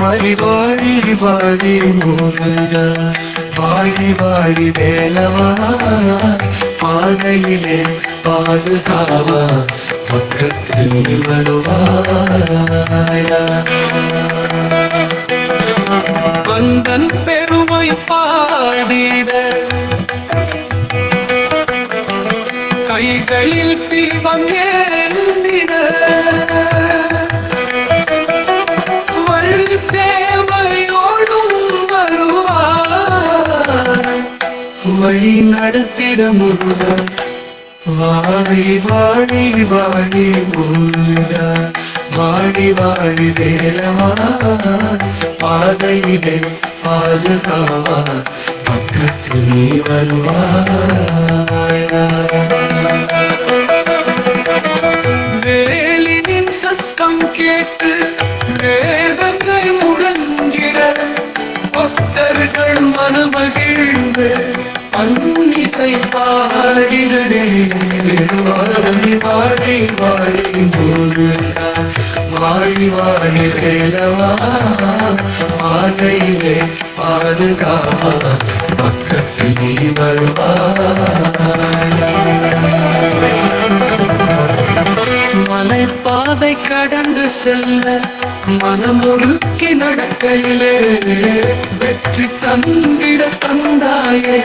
வாழி வாழி வாழி முருகா. வாழி வாழி வேலவா. பாதையிலே பாதுகாவா. பக்கத்தில் வருவாயா வந்தன் பெருமை பாடிட. கைகளில் தீபம் ஏந்திட. வழி நடத்திட முருகா. வாழி வாழி வாழி முருகா. வாழி வாழி வேலவா. பாதையிலே பாதுகாவா. பக்கத்தில் நீ வருவாயா. அன்னிசை பாடினரே வாழி வாடி போது முருகா வாழி வாழி வேலவா பாதையிலே பாதுகாவா பக்கத்தில் நீ மலைப்பாதை கடந்து செல்ல மனமுருக்கி நடக்கையிலே. வெற்றி தந்திட தந்தாயே.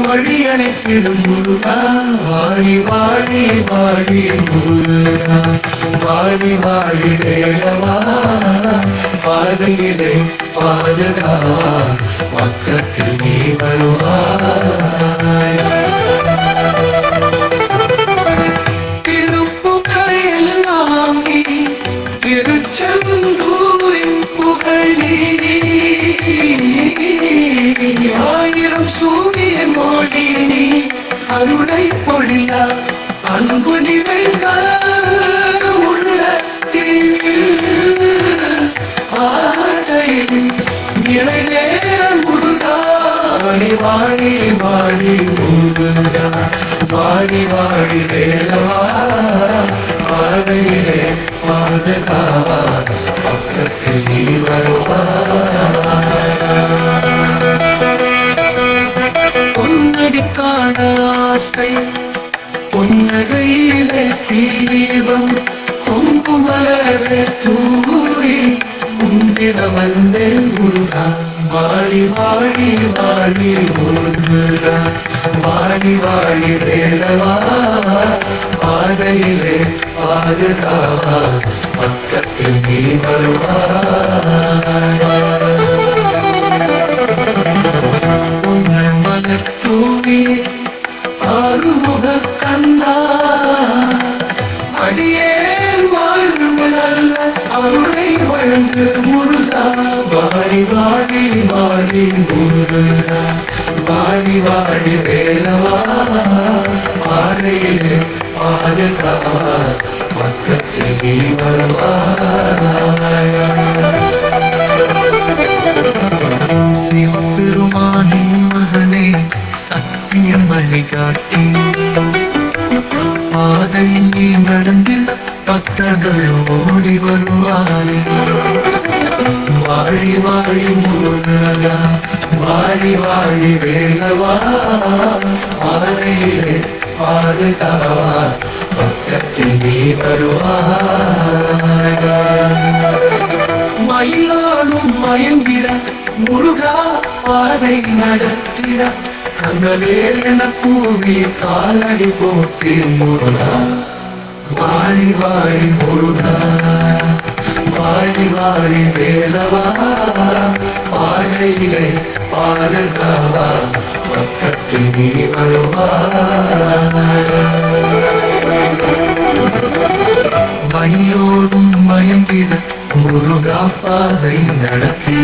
வழி அணைத்திடும் முருகா வாழி வாழி வாழி முருகா வாழி வாழி வேலவா பாதையிலே பாதுகாவா அன்பு நிறைந்த முருகா வாழி வாழி வேலவா பாதையிலே பக்கத்தில் நீ வருவா பாதையிலே பாதுகாவா பக்கத்தில் நீ வருவாயா. உன்னை மன தூவி ஆறுமுக கண்ணா அடியே வாழும் நல்ல அருளை வழங்கு முருகா. வாடி வாடி வாடி முருகா. வாழி வாழி வேலவா பாதையிலே பாதுகாவா பக்கத்தில் நீ சிவபெருமானின் மகனே சத்தியம் வழிகாட்டி பாதை நீ நடந்தில் பக்தர்கள் ஓடி வருவாய் வாழி வாழி முருகா வாழி வாழி வேலவா பாதையிலே பாதுகாவா பக்கத்தில் நீ வருவாய் மயிலாலும் மயங்கிட முருகா பாதை நடத்திட. கங்கவேல் என கூவி காலடி போட்டி முருகா. வாழி வாழி முருகா. வாழி வாழி வேலவா. பாதையிலே பாதுகாவா பக்கத்தில் நீ வருவாய் மையோடும் மயங்கிட முருகா பாதை நடத்தி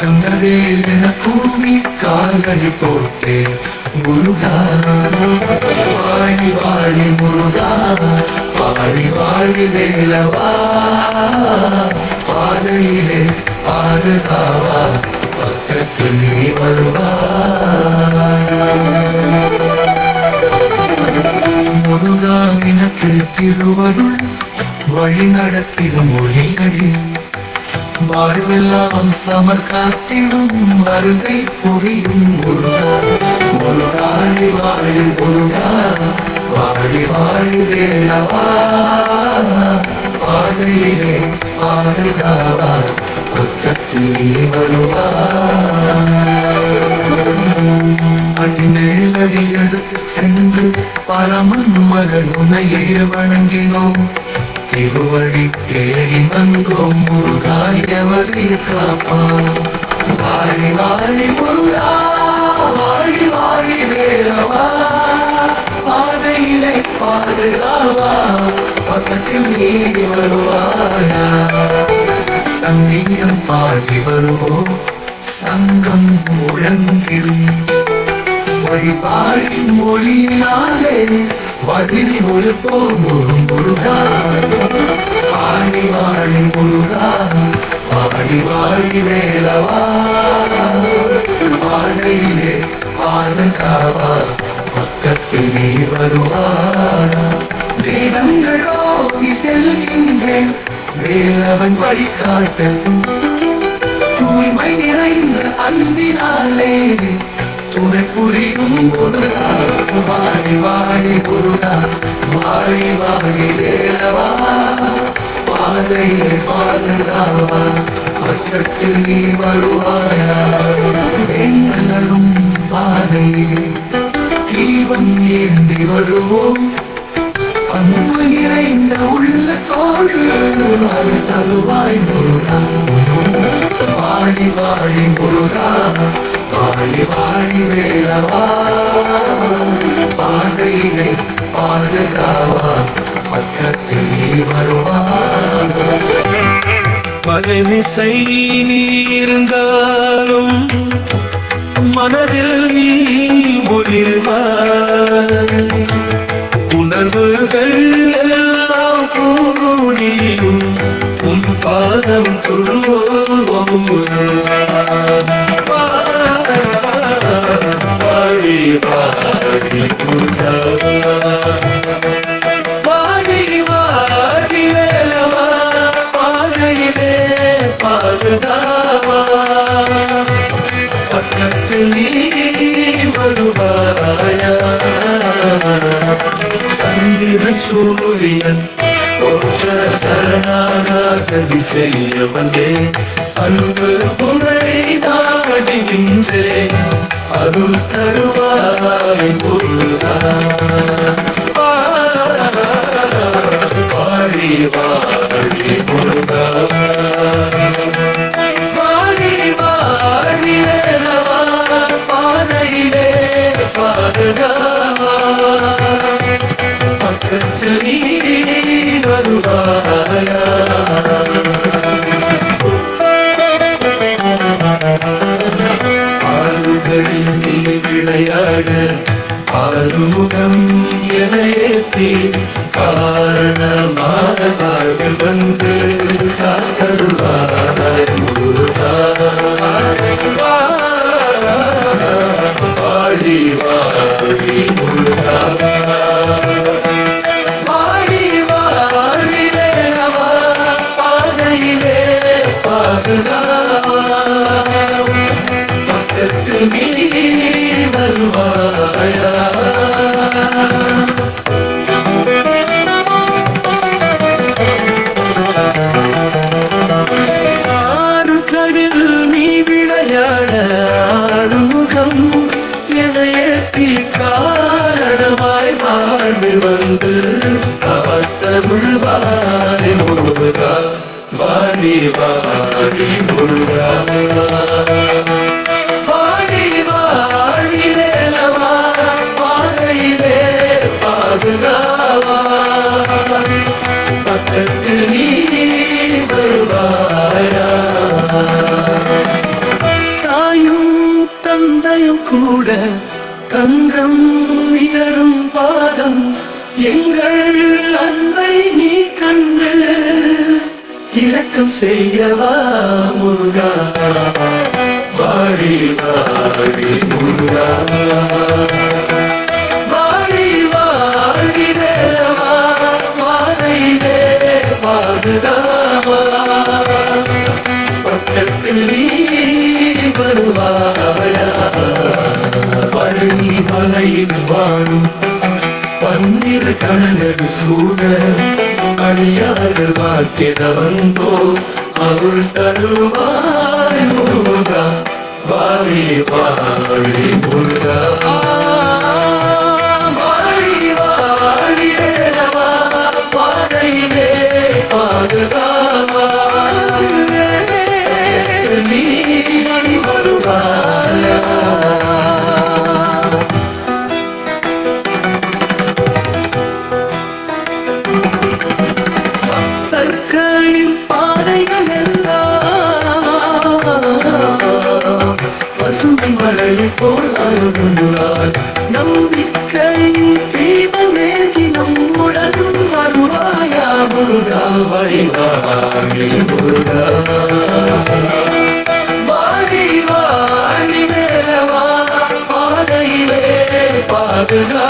கங்கவேல் என கூவி கால்கடி போட்டே முருகா வாழி வாழி முருகா வாழி வாழி வேலவா பாதையிலே பாதுகாவா பக்கத்தில் முருகா எனக்கு திருவருள் வழி நடத்திடும் மொழிகளே வாழ்வெல்லாம் சமர் காத்திடும் வருகை புரியும் முருகா. முருகாழி வாழி முருகா வாழி வாழி வேலவா. பாதையிலே பாதுகாவா. பக்கத்தில் அடிமேலடி எடுத்து சென்று பரமன் மகன் உன்னையே வணங்கினோம். திருவழி தேடி வந்தோம் முருகாய் எவரே காப்பா. வாழி வாழி முருகா வாழி வாழி வேலவா பாதையிலே பாதுகாவா பக்கத்தில் நீ வருவாயா. சங்கியம் பாடி வருவோம் சங்கம் முழங்கிடும். வழிபாடி மொழியினாலே வழியில் ஒரு போகும் முருகா பாடி வாழி முருகா பாடி வாழி வேலவா வாழையிலே பாதுகாவா பக்கத்தில் நீ வருவாரா வேதங்களோ செல்கின்றேன். வேலவன் வழிகாட்ட தூய்மை நிறைந்த அன்பினாலே துணை புரியும் முருகா வாழி வாழி முருகா வாழி வாழி வேலவா பாதையை பாதுகாவா பக்கத்தில் நீ வருவாயா. எங்களும் பாதையில் தீபம் ஏந்தி வருவோம். அன்பு நிறைந்த உள்ளத்தோடு அருள் தருவாய் முருகா. வாழி வாழி முருகா வாழி வாழி வேளவா பாதையினை பாதுகாவா பக்கத்தில் நீ வருவா. பழமிசை நீர்ந்தாலும் மனதில் நீ ஒளிர்வாய் கனவுகள் எல்லாம் கூடியும் உன் பாதம் துருவோம் பாடி பாடி முருகா வாடி வேலவா. பாதையிலே பாதுகாவா. பக்கத்தில் நீ வருவாயா? சூரியன். போற்ற சரணாக திசைய வந்தே. அன்பு உரை நாடுகின்றேன் அருள் தருவாய் முருகா. வாழி வாழி ஆறுகளில் நீ விளையாட ஆறுமுகம் என ஏத்தி காரணமாக வாழ்வு வந்து காத்தருவாய் முருகா வாழி வாழி முருகா வந்து வந்து அவத்தருள்வாய் முருகா வாடி வாடி முருகா. வாடி வாடி வேலவா பாதையிலே பாதுகாவா. பக்கத்து நீ வருவாயா. தாயும் தந்தையும் கூட தங்கம் வணக்கம் செய்யவா முருகா? வாடி வாடி முருகா. வாடி வாடி தேவா பாதையிலே பாதுகாவா. பக்கத்தில் நீ வருவாயா? பழனி மலையில் வாழும் பன்னிரு கணங்கள் சூழ அழியாறு வாக்கியதவன் போ அருள் தருவாய் முருகா. வாழி வாழி முருகா. வாழி வாழி வேலவா. பாதையிலே பாதுகா. போல் அருளால் நம்பிக்கையின் தீபமேகி நம்முடன் வருவாயா முருகா வழிவாழி முருகா. வாடி வாடி மேலவா பாதையிலே பாதுகா.